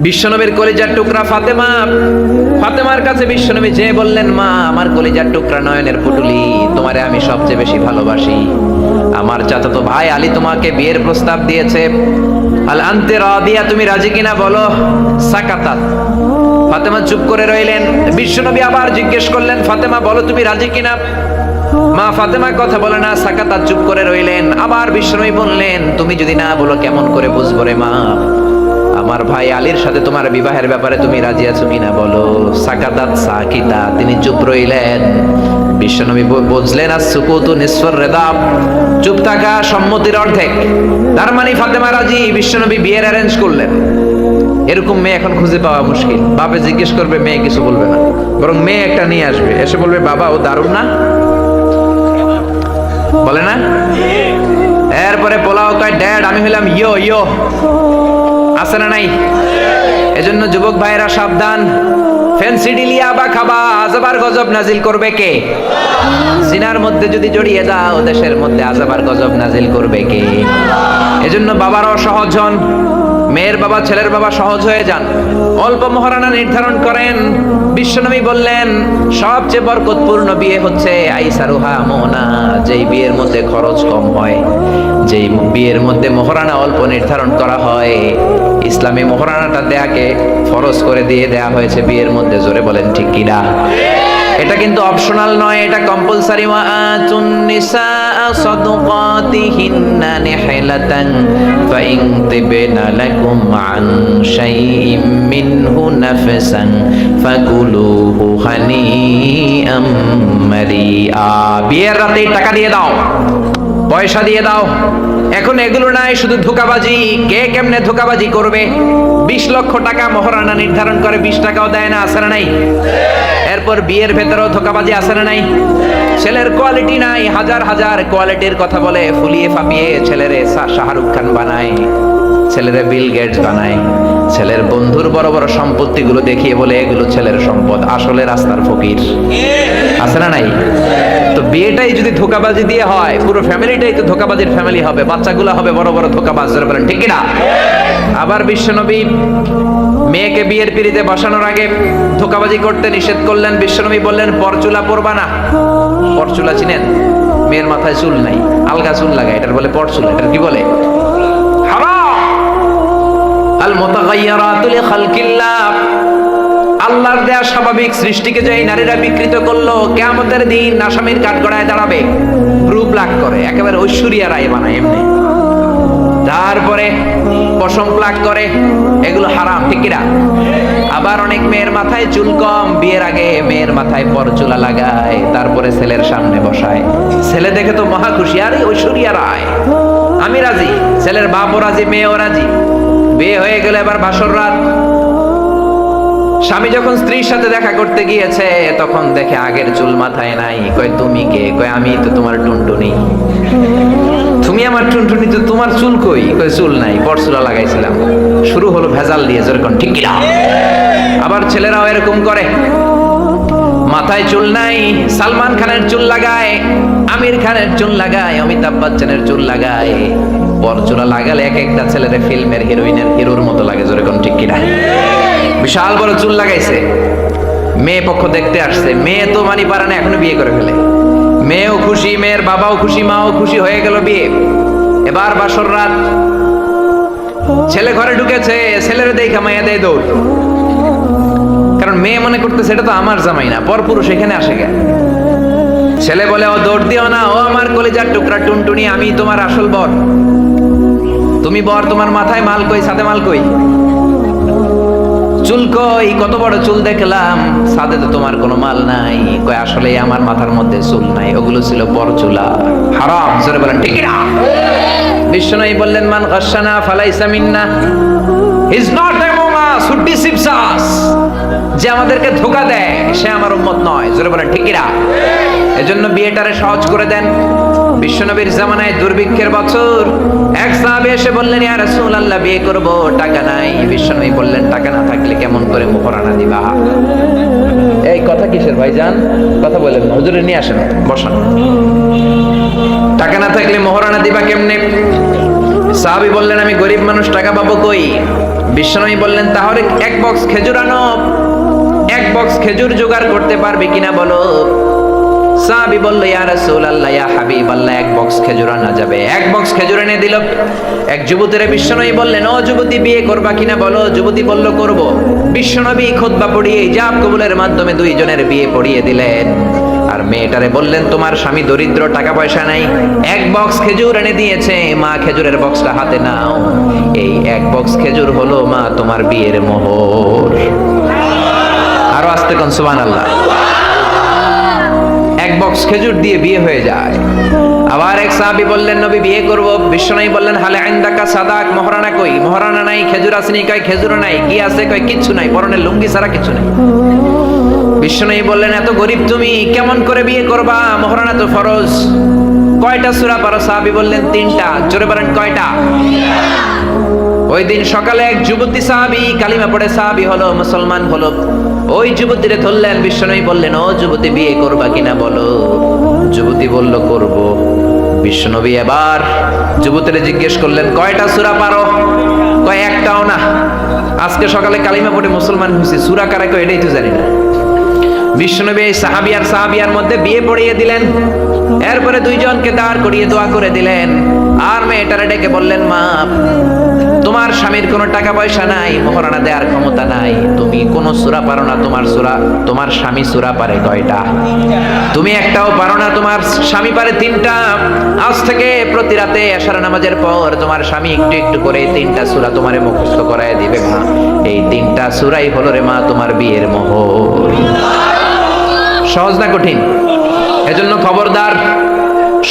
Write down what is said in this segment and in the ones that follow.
বিশ্বনবীর কলিজার টুকরা ফাতেমা। ফাতেমার কাছে বিশ্বনবী যে বললেন, মা, আমার কলিজার টুকরা নয়নের পুটুলি, তোমারে আমি সবচেয়ে বেশি ভালোবাসি। আমার চাচাতো ভাই আলী তোমাকে বিয়ের প্রস্তাব দিয়েছে। আল আনতে রাদিয়া তুমি রাজি কিনা বলো? সাকাতাত। ফাতেমা চুপ করে রইলেন। বিশ্বনবী আবার জিজ্ঞেস করলেন, ফাতেমা, বলো তুমি রাজি কিনা? মা ফাতেমা কথা বলে না সাকাতা চুপ করে রইলেন। আবার বিশ্বনবী বললেন, তুমি যদি না বলো, কেমন করে বুঝব রে মা? আমার ভাই আলীর সাথে তোমার বিবাহের ব্যাপারে তুমি রাজি আছো কিনা বলো? সাকাতাত সাকিতা, তিনি চুপ রইলেন। বিশ্বনবী বুঝলেন আর সুকুতু নিঃস্বর রেদাব চুপ থাকা সম্মতির অর্ধেক। তার মানে ফাতেমা রাজি, বিশ্বনবী বিয়ের অ্যারেঞ্জ করলেন। এরকম মেয়ে এখন খুঁজে পাওয়া মুশকিল। বাপে জিজ্ঞেস করবে, মেয়ে কিছু বলবে না। বরং মেয়ে একটা নিয়ে আসবে। এসে বলবে, বাবা, ও দারুণ না? বলে না? এরপরে পোলাও কয়, ড্যাড, আমি হইলাম ইয়ো ইয়ো। আছে না নাই? এজন্য যুবক ভাইরা সাবধান। ফেন্সি ডিলিয়া বা খাবা, আজাবার গজব নাজিল করবে কে? সিনার মধ্যে যদি জড়িয়ে দাও দেশের মধ্যে আজাবার গজব নাজিল করবে কে? এজন্য বাবারাও সহজ হন। মেয়ের বাবা, ছেলের বাবা সহজ হয়ে যান। অল্প মহারানা নির্ধারণ করেন। বিশ্বনবী বললেন, সবচেয়ে বরকতপূর্ণ বিয়ে হচ্ছে আইসারুহা মোহনা। যেই বিয়ের মধ্যে খরচ কম হয়, যেই বিয়ের মধ্যে মহারানা অল্প নির্ধারণ করা হয় ইসলামী মহারানাটা দেয়াকে ফরজ করে দিয়ে দেয়া হয়েছে বিয়ের মধ্যে, জোরে বলেন ঠিক কিনা? এটা কিন্তু অপশনাল নয়, এটা কম্পালসারি বিয়ের রাতে টাকা দিয়ে দাও। পয়সা দিয়ে দাও। এখন এগুলো নাই, শুধু ধোকাবাজি। কে কেমনে ধোকাবাজি করবে? বিশ লক্ষ টাকা মহারানা নির্ধারণ করে বিশ টাকাও দেয় না আসে না নাই? এরপর বিয়ের ভেতরেও ধোকাবাজি আসে না নাই? ছেলের কোয়ালিটি নাই, হাজার হাজার কোয়ালিটির কথা বলে ফুলিয়ে ফাপিয়ে ছেলেরে শাহরুখ খান বানায়, ছেলেরে বিল গেটস বানায়, ছেলের বন্ধুর বড় বড় সম্পত্তিগুলো দেখিয়ে বলে এগুলো ছেলের সম্পদ, আসলে রাস্তার ফকির, আছে না নাই? তো বিয়েটাই যদি ধোকাবাজি দিয়ে হয়, পুরো ফ্যামিলিটাই তো ধোকাবাজির ফ্যামিলি হবে। বাচ্চাগুলো হবে বড় বড় ধোকাবাজ বলেন, ঠিক না? আবার বিশ্বনবী মেয়েকে বিয়ের পিড়িতে বসানোর আগে ধোকাবাজি করতে নিষেধ করলেন। বিশ্বনবী বললেন, পরচুলা পরবা না। পরচুলা চিনেন? মেয়ের মাথায় চুল নাই, আলগা চুল লাগায়, এটার বলে পরচুলা, এটার কি বলে? হারাম! আল মুতাগায়্যারাতু লিখালকিল্লাহ আল্লাহর দেয়া স্বাভাবিক সৃষ্টিকে যে এই নারীরা বিকৃত করল, কেয়ামতের দিন আসামির কাঠগড়ায় দাঁড়াবে। গ্রুপ লাগ করে, একেবারে ঐশ্বরিয়া রায় বানায় এমনি। তারপরে পশম প্লাক করে, এগুলো হারাম, ঠিক কিনা? আবার অনেক মেয়ের মাথায় চুল কম, বিয়ের আগে মেয়ের মাথায় পরচুলা লাগায়, তারপরে ছেলের সামনে বসায়। ছেলে দেখে তো মহা খুশি, আরে ঐশ্বরিয়া রায়, আমি রাজি। ছেলের বাপও রাজি, মেয়েও রাজি। বিয়ে হয়ে গেলে এবার বাসর রাত। স্বামী যখন স্ত্রীর সাথে দেখা করতে গিয়েছে, তখন দেখে আগের চুল মাথায় নাই। কয়, তুমি কে? কয়, আমি তো তোমার টুনটুনি। তুমি আমার টুনটুনি, তো তোমার চুল কই? কয়, চুল নাই, পরচুলা লাগাইছিলাম। শুরু হলো ভেজাল দিয়ে যেরকম ঠিক আবার ছেলেরাও এরকম করে। মাথায় চুল নাই, সালমান খানের চুল লাগায়, আমির খানের চুল লাগায়, অমিতাভ বচ্চনের চুল লাগায়। পরচুলা লাগালে এক একটা ছেলের ফিল্মের হিরোইনের হিরোর মতো লাগে যেরকম ঠিক কিনা? বিশাল বড় চুল লাগাইছে। মেয়ে পক্ষ দেখতে আসছে। মেয়ে তো মানি পারে না, এখনও বিয়ে করে ফেলে। মেয়েও খুশি, মেয়ের বাবাও খুশি, মাও খুশি হয়ে গেল বিয়ে। এবার বাসর রাত। ছেলে ঘরে ঢুকেছে, ছেলের দেখা মাইয়া দেয় দৌড়। কারণ মেয়ে মনে করতে সেটা তো আমার জামাই না পরপুরুষ এখানে আসে গে ছেলে বলে, ও দৌড় দিও না, ও আমার কলেজার টুকরা টুনটুনি, আমি তোমার আসল বর। তুমি বর, তোমার মাথায় মাল কই, সাথে মাল কই? চুল কই? কত বড় চুল দেখলাম। সাদে তো তোমার কোনো মাল নাই। কই আসলে আমার মাথার মধ্যে চুল নাই। ওগুলো ছিল বড় চুলা হারাম। জোরে বলেন, ঠিক না বিশ্বনবী বললেন, মান গাশানা ফালাইসা মিন্না। Is not among us who deceives us যে আমাদেরকে ধোকা দেয়, সে আমার উম্মত নয়। জোরে বলেন, ঠিক না এজন্য বিয়েটারে সহজ করে দেন। বিশ্বনবীর জামানায় দুর্ভিক্ষের বছর। এক সাহাবে এসে বললেন, ইয়া রাসূলুল্লাহ, বিয়ে করব, টাকা নাই। বিশ্বনবী বললেন, টাকা না থাকলে কেমন করে মোহরানা দিবা? এই কথা কিসের ভাই ভাইজান? কথা বলেন হুজুরে নিয়ে আসেন, বসান। টাকা না থাকলে মোহরানা দিবা কেমনে? সাহাবি বললেন, আমি গরিব মানুষ, টাকা পাবো কই? বিশ্বনবী বললেন, তাহলে এক বক্স খেজুর আনো। বক্স খেজুর জোগাড় করতে পারবে কিনা বলো? সাহাবি বলল, ইয়া রাসূলুল্লাহ, ইয়া হাবিবাল্লাহ, এক বক্স খেজুর আনা যাবে। এক বক্স খেজুর এনে দিল। এক যুবতীর বিশ্বনবী বললেন, ও যুবতী, বিয়ে করবা কিনা বলো? যুবতী বলল, করব। বিশ্বনবী খুতবা পড়িয়ে জাব কবুলের মাধ্যমে দুইজনের বিয়ে পড়িয়ে দিলেন। আর মেয়েটারে বললেন, তোমার স্বামী দরিদ্র টাকা পয়সা নাই। এক বক্স খেজুর এনে দিয়েছে। মা খেজুরের বক্সটা হাতে নাও। এই এক বক্স খেজুর হলো মা তোমার বিয়ের মোহর। আস্তে কোন, সুবহানাল্লাহ। এক বক্স খেজুর দিয়ে বিয়ে হয়ে যায়। আবার এক সাহাবি বললেন, নবী, বিয়ে করব। বিশ্বনবী বললেন, হালে আইন্দাকা সাদাক, মহারানা কই? মহারানা নাই, খেজুর আসেনি। কয় খেজুর নাই। কি আছে? কয়, কিচ্ছু নাই, পরনের লুঙ্গি ছাড়া কিছু নাই। বিশ্বনবী বললেন, এত গরিব তুমি, কেমন করে বিয়ে করবা? মহারানা তো ফরজ। কয়টা সূরা পারো? সাহাবি বললেন, তিনটা। জোরে বলেন, কয়টা? ওই দিন সকালে এক যুবতী সাহাবি কালিমা পড়ে, সাহাবি হলো মুসলমান, হলো ওই যুবতীরে ধরলেন, বিশ্বনবী বললেন, ও যুবতী, বিয়ে করবা কিনা বলো? যুবতী বলল, করব। বিশ্বনবী এবার যুবতীরে জিজ্ঞেস করলেন, কয়টা সূরা পারো? কয়, একটাও না। আজকে সকালে কালিমা পড়ে মুসলমান হয়েছে। সূরা কারা কয়, এটাই তো জানি না। বিশ্বনবী এই সাহাবি আর সাহাবিয়ার মধ্যে বিয়ে পড়িয়ে দিলেন। এরপরে দুইজনকে দাঁড় করিয়ে দোয়া করে দিলেন। আর মেয়েটারে ডেকে বললেন, মা তোমার স্বামীর কোনো টাকা পয়সা নাই, মহারানা দেওয়ার ক্ষমতা নাই। তুমি কোনো সুরা পারো না, তোমার সুরা, তোমার স্বামী সুরা পারে কয়টা? তুমি একটাও পারো না, তোমার স্বামী পারে তিনটা। আজ থেকে প্রতি রাতে আশার নামাজের পর তোমার স্বামী একটু একটু করে তিনটা সুরা তোমারে মুখস্থ করায় দিবে, মা। এই তিনটা সুরাই হলো রে মা, তোমার বিয়ের মোহর। সহজ না কঠিন? এজন্য খবরদার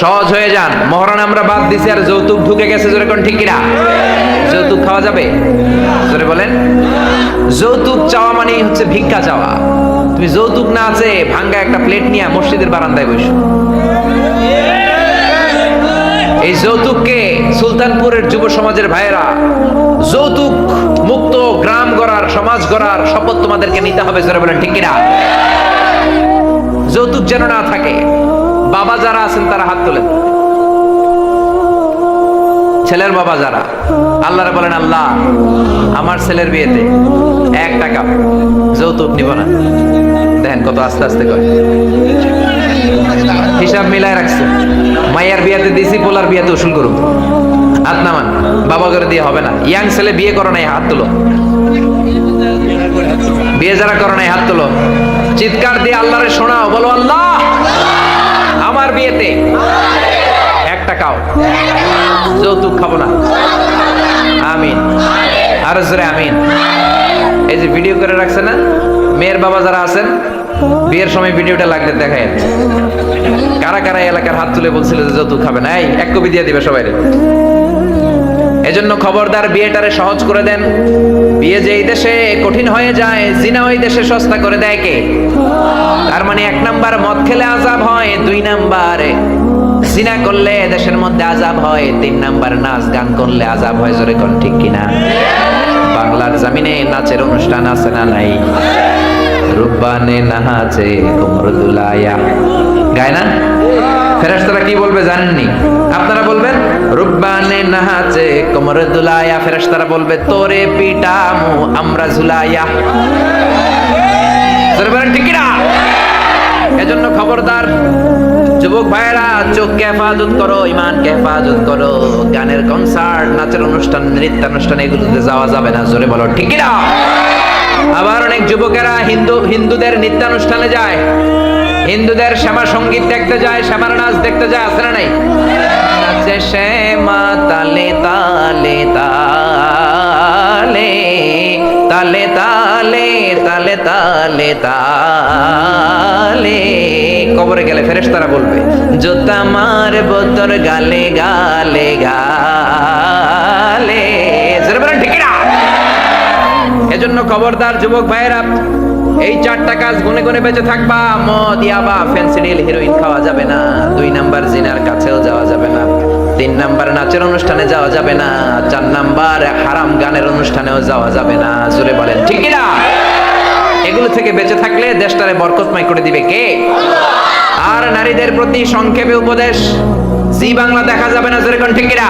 সহজ হয়ে যান। মহারণ আমরা বাদ দিছি, আর যৌতুক ঢুকে গেছে, জোরে কোন ঠিক কিনা? যৌতুক খাওয়া যাবে? জোরে বলেন। যৌতুক চাওয়া মানেই হচ্ছে ভিক্ষা চাওয়া। তুমি যৌতুক না আছে ভাঙ্গা একটা প্লেট নিয়ে মসজিদের বারান্দায় বসো। এই যৌতুককে সুলতানপুরের যুব সমাজের ভাইয়েরা যৌতুক মুক্ত গ্রাম গড়ার, সমাজ গড়ার শপথ তোমাদেরকে নিতে হবে, জোরে বলেন ঠিক কিনা? যৌতুক যেন না থাকে বাবা যারা আছেন, তারা হাত তোলেন। ছেলের বাবা যারা, আল্লাহরে বলেন, আল্লাহ, আমার ছেলের বিয়েতে এক টাকা যৌতুক নিব না। দেখেন কত আস্তে আস্তে কয়। হিসাব মিলাই রাখছে। মাইয়ার বিয়াতে দিছি, পোলার বিয়াতে উসুল করুন। হাত নামান, বাবা করে দিয়ে হবে না। ইয়াং ছেলে বিয়ে করো নাই, হাত তুলো। বিয়ে যারা করো নাই, হাত তুলো। চিৎকার দিয়ে আল্লাহরে শোনাও, বলো, আল্লাহ টাকাও যৌতুক খাব না। আমিন। আর জোরে আমিন। এই যে ভিডিও করে রাখছে না, মেয়ের বাবা যারা আছেন, বিয়ের সময় ভিডিওটা লাগলে দেখায় কারা কারা এলাকার হাত তুলে বলছিল যে যৌতুক খাবে না? এই, এক কপি দিয়ে দিবে সবাই এজন্য খবরদার বিয়েটারে সহজ করে দেন। বিয়ে যে এই দেশে কঠিন হয়ে যায়, জিনা ওই দেশে সস্তা করে দেয় কে? তার মানে এক নাম্বার মদ খেলে আজাব হয়, দুই নাম্বারে জিনা করলে দেশের মধ্যে আজাব হয়, তিন নাম্বার নাচ, গান করলে আজাব হয়, জোরে কোন ঠিক কিনা? বাংলার জামিনে নাচের অনুষ্ঠান আছে না নাই? রূপবানে নাহাজে কোমর দুলায়া গায় না? ফেরেশতারা কি বলবে জানেননি? আপনারা বলবেন রুব্বানে নাহাজে কোমর দুলায়া ফেরেশতারা বলবে, তোরে পিটামু আমরা বলেন ঠিক না এজন্য খবরদার যুবক ভাইয়েরা চোখকে হেফাজত করো ইমানকে হেফাজত করো। গানের কনসার্ট নাচের অনুষ্ঠান, নৃত্যানুষ্ঠান, এগুলোতে যাওয়া যাবে না, জোরে বলো, ঠিক না আবার অনেক যুবকেরা হিন্দু, হিন্দুদের নৃত্যানুষ্ঠানে যায়। হিন্দুদের শ্যামা সংগীত দেখতে যায়, শ্যামার নাচ দেখতে যায় না নাই? নাচে শ্যামা, তালে তালে তালে তালে তালে তালে তালে তালে কবরে গেলে ফেরেশতারা বলবে, জোতা মার বোতর গালে গালে গালে। এজন্য খবরদার যুবক ভাইয়েরা, এই চারটা কাজ গুনে গুনে বেঁচে থাকবা। মদ, ইয়াবা, ফেন্সিডিল, হিরোইন খাওয়া যাবে না। দুই নাম্বার জিনার কাছেও যাওয়া যাবে না। তিন নাম্বার নাচের অনুষ্ঠানে যাওয়া যাবে না। চার নাম্বার হারাম গানের অনুষ্ঠানেও যাওয়া যাবে না। জোরে বলেন ঠিক না এগুলো থেকে বেঁচে থাকলে দেশটারে বরকতময় করে দিবে কে? আর নারীদের প্রতি সংক্ষেপে উপদেশ জি বাংলা দেখা যাবে না যেরকম ঠিক কিনা?